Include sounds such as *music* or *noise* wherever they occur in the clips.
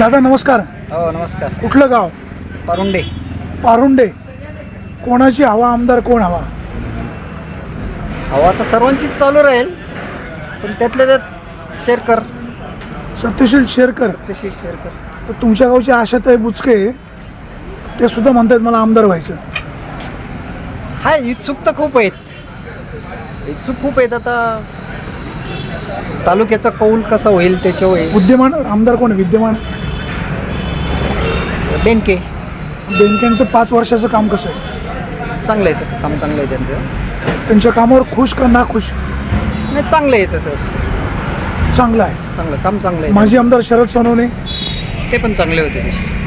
दादा नमस्कार. हो नमस्कार. कुठलं गाव? परुंडे. पारुंडे. कोणाची हवा आमदार कोण हवा? हवा तर सर्वांचीच चालू राहील पण त्यातल्या त्यात शेअर कर सत्यशील शेरकर. तशी शेअर कर तर तुमच्या गावचे आशाताई बुचके. ते सुद्धा म्हणतात मला आमदार व्हायचं. हा इच्छुक तर खूप आहेत. इच्छुक खूप आहेत. आता तालुक्याचा कौल कसा होईल त्याच्यावर होईल बुद्धिमान आमदार कोण? विद्यमान बेनके. बेनकेंचं पाच वर्षाचं काम कसं आहे? चांगलं आहे तसं काम चांगलं आहे त्यांचं. त्यांच्या कामावर खुश का ना खुश नाही चांगलं आहे तसं. चांगलं आहे. चांगलं काम चांगलं आहे. माजी आमदार शरद सोनवणे? ते पण चांगले होते तसे.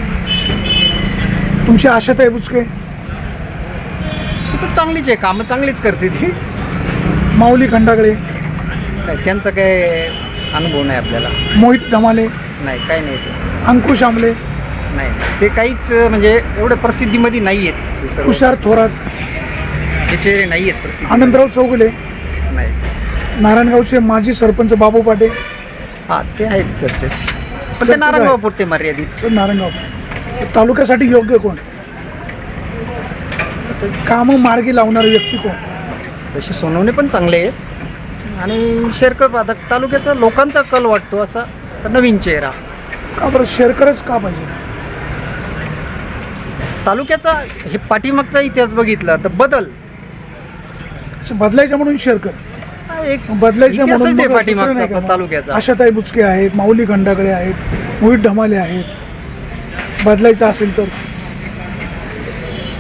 तुमची आशाताई बुचके? ती पण चांगलीच आहे कामं चांगलीच करते ती. माऊली खंडागळे? काय त्यांचा काय अनुभव नाही आपल्याला. मोहित धमाले? नाही काय नाही ते. अंकुश आमले? नाही. ते काहीच म्हणजे एवढं प्रसिद्धीमध्ये नाही आहेत सर्व. तुषार थोरात त्याचे नाही आहेत प्रसिद्धी आनंदराव चौगुले नाही. नारायणगावचे माजी सरपंच बाबू पाटे. हा ते आहेत चर्चेत. पण ते चर्चेत नारायणगाव. पुरते मर्यादित तर नारायणगाव. तालुक्यासाठी योग्य कोण? कामं मार्गी लावणारे व्यक्ती कोण? तसे सोनवणे पण चांगले आहेत. आणि शेरकर आता तालुक्याचा लोकांचा कल वाटतो असा नवीन चेहरा. का बरं? शेरकरच का पाहिजे? तालुक्याचा हे पाठीमागचा इतिहास बघितला तर बदल. बदलायचं म्हणून हा एक बदलायचं म्हणून आहे मग दुसरं नाही पाठीमागचा का? तालुक्याचा. आशाताई बुचके आहेत माऊली खंडाकडे आहेत मोहित ढमाले आहेत. बदलायचं असेल तर.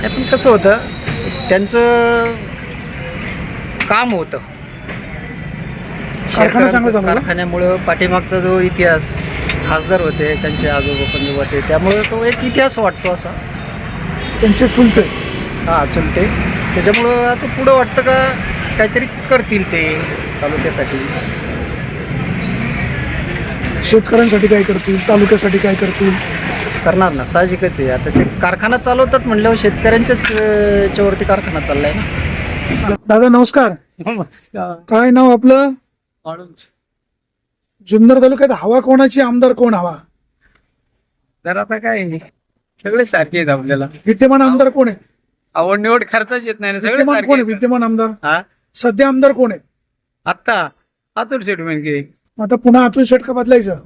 नाही, पण कसं होतं त्यांचं काम होतं. कारखाना चांगला आहे? कारखान्यामुळं पाठीमागचा जो इतिहास खासदार होते त्यांचे आजोबा पंजोबा होते त्यामुळे तो एक इतिहास वाटतो असा. त्यांचे चुलते. हा चलते. त्याच्यामुळं असं पुढं वाटतं का काहीतरी करतील ते तालुक्यासाठी? शेतकऱ्यांसाठी काय करतील तालुक्यासाठी काय करतील? करणार ना साहजिकच आहे. आता ते कारखाना चालवतात म्हणल्यावर शेतकऱ्यांच्याच अं, याच्यावरती कारखाना चाललाय ना. दादा नमस्कार. काय नाव आपलं? जुन्नर तालुक्यात हवा कोणाची आमदार कोण हवा? तर आता काय सगळे सारखे आहेत आपल्याला. विद्यमान आमदार कोण आहे? आवड निवड करताच येत नाही ना सगळे विद्यमान कोण आहे? आहेत. विद्यमान आमदार? हा? सध्या आमदार कोण आहे? आत्ता अतुल शेट म्हणजे आता पुन्हा अतुल षटका बदलायचं?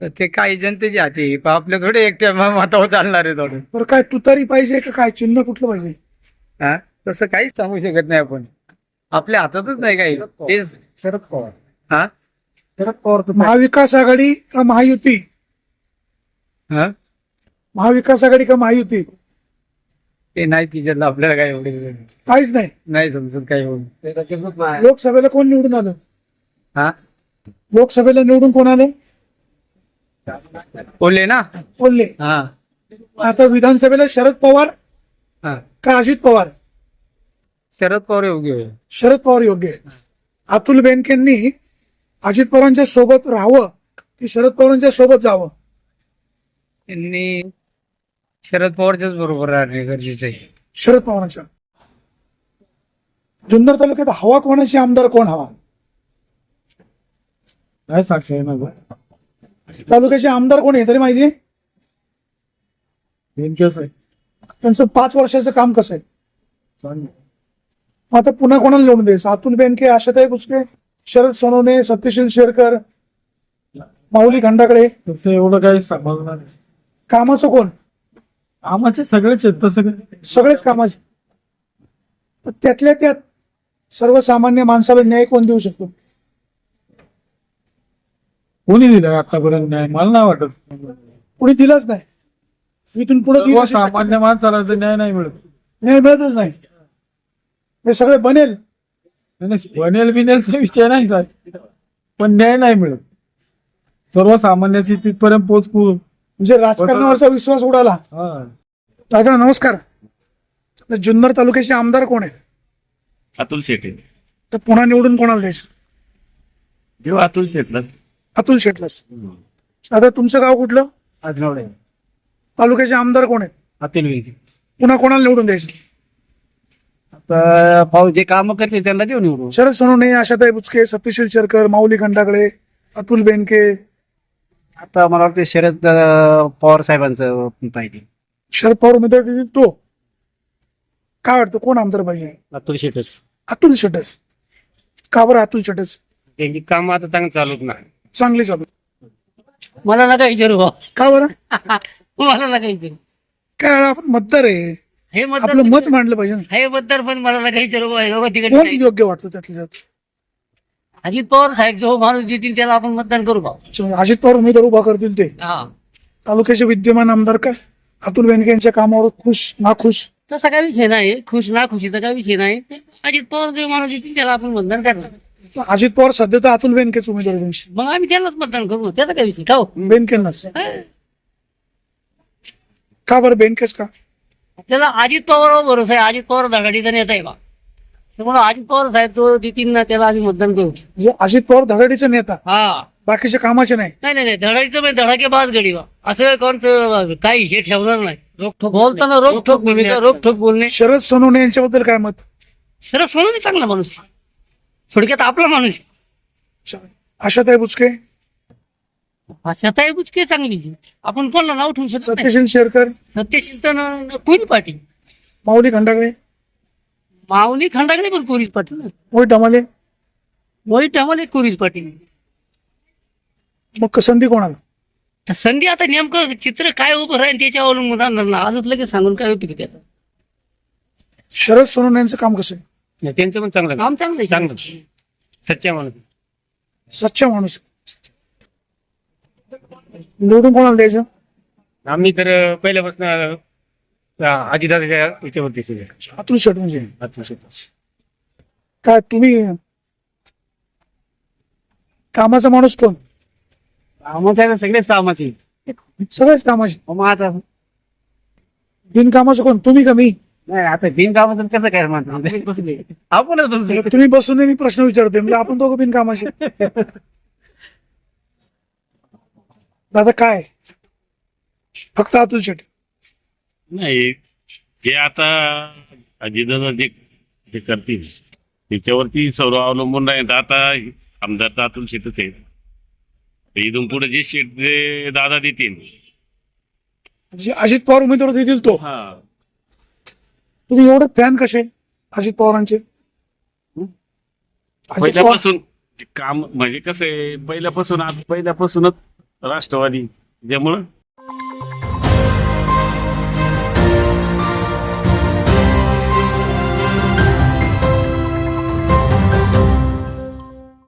तर ते काही जनतेचे हाती. पण आपल्या थोडे एकट्या म- मतावर चालणार आहे थोडं. बरं काय तुतारी पाहिजे का काय? चिन्ह कुठलं पाहिजे? हा? तसं काहीच सांगू शकत नाही आपण. आपल्या हातातच नाही काही. तेच. शरद पवार. हा? शरद पवार महाविकास आघाडी का महायुती? हा? महाविकास आघाडी का महायुती? ते नाही तिच्यातलं आपल्याला काय एवढे काहीच नाही. नाही समजत काही एवढं. लोकसभेला कोण निवडून आलं? हा? लोकसभेला निवडून कोण आलं? बोलले ना? बोलले हा. आता विधानसभेला शरद पवार हा. का अजित पवार? शरद पवार योग्य शरद पवार योग्य आहे. अतुल बेनकेंनी अजित पवारांच्या सोबत राहावं की शरद पवारांच्या सोबत जावं. त्यांनी शरद पवारच्याच बरोबर राहणे गरजेचं आहे. शरद पवारांच्या. जुन्नर तालुक्यात हवा कोणाची आमदार कोण हवा? काय साक्षी ना तालुक्याचे आमदार कोण आहे तरी माहिती आहे? त्यांचं पाच वर्षाचं काम कसं आहे? मग आता पुन्हा कोणाला निवडून द्यायचं? अतुल बेनके आशाताई बुचके शरद सोनवणे सत्यशील शेरकर माऊली खंडाकडे. तसं एवढं काही नाही. कामाचं कोण? आमाचे सगळेच आहेत तसं काही सगळेच कामाचे. पण त्यातल्या त्यात सर्वसामान्य माणसाला न्याय कोण देऊ शकतो? कोणी दिलं आतापर्यंत नाही मला नाही वाटत. कुणी दिलाच नाही. इथून पुढे सामान्य माणसाला तर न्याय नाही मिळत. न्याय मिळतच नाही. हे सगळे बनेल. नाही, नाही, बनेल बिनेलचा विषय नाही साहेब. पण न्याय नाही मिळत. सर्वसामान्याची तिथपर्यंत पोचकू म्हणजे राजकारणावरचा विश्वास उडाला. हा. दादा नमस्कार. आपल्या जुन्नर तालुक्याचे आमदार कोण आहेत? अतुल शेटे तर पुन्हा निवडून कोणाला द्यायचं? देऊ अतुल शेटलाच अतुल शेटलाच आता तुमचं गाव कुठलं? आजनवडे तालुक्याचे आमदार कोण आहेत? अतुल विधी पुन्हा कोणाला निवडून द्यायचं? भाऊ जे काम करते त्यांना देऊ निवडून. शरद सोनवणे आशाताई बुचके सत्यशील शेरकर माऊली खंडाकडे अतुल बेनके. आता मला वाटतं शरद अं, पवार साहेबांचं पाहिजे. शरद पवार उमेदवार देतील तो. काय वाटतं कोण आमदार पाहिजे? अतुल शेटच अतुल शेटस. का बरं अतुल शेटस? त्यांची काम आता चांगलं चालत नाही चांगली चालू. मला नका विचारू भाऊ. का बरं? मला नका विचारू. काय आपण मतदार आहे. हे मतदार आपलं मत मांडलं पाहिजे ना. हे मतदार पण मला नका विचारू भाऊ. हे तिकडे कोण नाही. योग्य वाटतो त्यातल्या त्यात? अजित पवार साहेब जो माणूस देतील त्याला आपण मतदान करू भाऊ. अच्छा, अजित पवार उमेदवार उभा करतील ते. हा. तालुक्याचे विद्यमान आमदार काय? अतुल बेनके यांच्या कामावर खुश नाखुश? तसा काय विषय नाही. खुश ना खुशीचा काय विषय नाही. अजित पवार जो माणूस देतील त्याला आपण मतदान करणार. अजित पवार सध्या तर अतुल बेनकेच उमेदवार आहे त्यांचे. मग आम्ही त्यांनाच मतदान करू त्याचा काय विषय का हो? बेनकेंनाच हा. का बरं बेनकेच का? त्याला अजित पवारवर भरोसा आहे. अजित पवार धडाडीचा नेता आहे बा. त्यामुळे अजित पवार साहेब जो देतील ना त्याला आम्ही मतदान करू. म्हणजे अजित पवार धडाडीचा नेता? हा. बाकीच्या कामाचे नाही. नाही नाही नाही धडाडीचं म्हणजे धडाके बाज गडी बा. असं कोणतं काही हे ठेवणार नाही. रोखोक बोलताना रोखोक भूमिका रोखोक बोलणे. शरद सोनवणे यांच्याबद्दल काय मत? सरस म्हणून चांगला माणूस. थोडक्यात आपला माणूस आहे. आशाताई बुचके? हा शताई बुचके चांगलीच आहे. आपण कोणाला नाव ठेवू शकत नाही. सत्यशील शेरकर? सत्यशील तर कोणी पाटील? माऊली खंडागळे? माऊली खंडाकडे पण कोरीच पाटील ना. मोहित डमाले मोहित आम्हाला कोरीच पाटील मग संधी कोणाला? तर संधी आता नेमकं चित्र काय उभं राहील त्याच्या अवलंबून राहणार ना. आजच लगेच सांगून काय उपयोग त्याचं? शरद सोनवणे यांचं काम कसं आहे? नाही, त्यांचं पण चांगलं काम चांगलं आहे. चांगलं सच्चा माणूस सच्चा माणूस आहे. निवडून कोणाला द्यायचं? आम्ही तर अं, पहिल्यापासून अं, आजीदादाच्या याच्यावरतीच आहे. अतुल शेट म्हणजे? शेटच काय तुम्ही कामाचा माणूस कोण? आम्हाला सगळेच कामाची. सगळेच कामाचे. मग आता बिनकामाचं कोण? तुम्ही का मी? नाही आता बिनकामाचं कसं काय म्हणतो *laughs* आपणच बसलो तुम्ही बसून मी प्रश्न विचारते म्हणजे आपण दोघं बिनकामाचे दादा काय? फक्त अतुल शेट नाही हे आता अजितदादा जे जे करतील त्याच्यावरती सर्व अवलंबून राहील आता आमदार तर अतुल शेटच आहेत. इथून पुढे जे जे दादा देतील. म्हणजे अजित पवार उमेदवार देतील तो. हा. तुम्ही एवढे फॅन कसे? अजित पवारांचे? अजित पवार पहिल्यापासून जे काम म्हणजे कसं आहे पहिल्यापासून पहिल्यापासूनच राष्ट्रवादी त्यामुळं